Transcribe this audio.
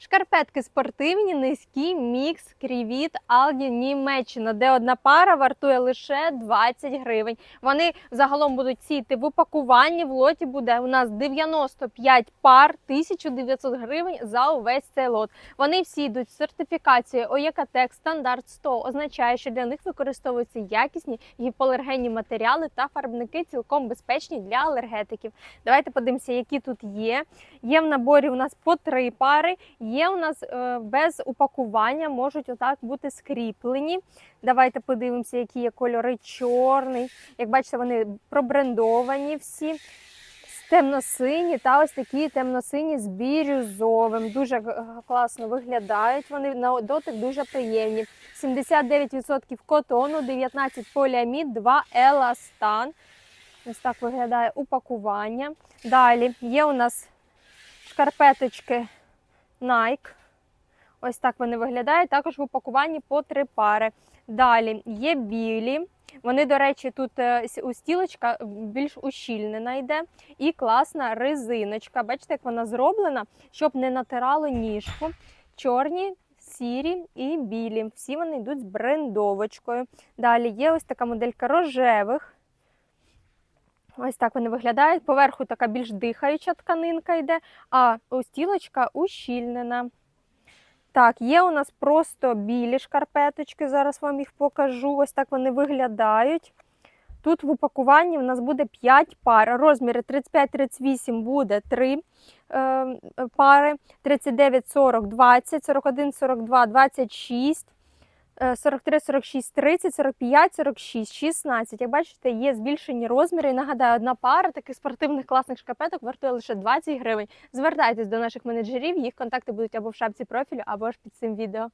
Шкарпетки спортивні, низькі, мікс, крівіт, Алді, Німеччина, де одна пара вартує лише 20 гривень. Вони загалом будуть сіти в упакуванні. В лоті буде у нас 95 пар, 1900 гривень за увесь цей лот. Вони всі йдуть з сертифікацією ОЄКТЕК стандарт 100. Означає, що для них використовуються якісні гіпоалергенні матеріали та фарбники цілком безпечні для алергетиків. Давайте подивимося, які тут є. Є в наборі у нас по три пари. Є у нас е, без упакування, можуть отак бути скріплені. Давайте подивимося, які є кольори чорний. Як бачите, вони пробрендовані всі. Темно-сині та ось такі темно-сині з бірюзовим. Дуже е, класно виглядають. Вони на дотик дуже приємні. 79% котону, 19 поліамід, 2 еластан. Ось так виглядає упакування. Далі є у нас шкарпеточки Nike. Ось так вони виглядають. Також в упакуванні по три пари. Далі є білі. Вони, до речі, тут е, с- устілочка більш ущільнена йде. І класна резиночка. Бачите, як вона зроблена, щоб не натирало ніжку. Чорні, сірі і білі. Всі вони йдуть з брендовочкою. Далі є ось така моделька рожевих. Ось так вони виглядають. Поверху така більш дихаюча тканинка йде, а устілочка ущільнена. Так, є у нас просто білі шкарпеточки, зараз вам їх покажу. Ось так вони виглядають. Тут в упакуванні у нас буде 5 пар. Розміри 35-38 буде 3 е, пари, 39-40 20, 41-42 26, е, 43-46 30, 45 46 16. Як бачите, є збільшені розміри. І нагадаю, одна пара таких спортивних класних шкарпеток вартує лише 20 гривень. Звертайтесь до наших менеджерів, їх контакти будуть або в шапці профілю, або ж під цим відео.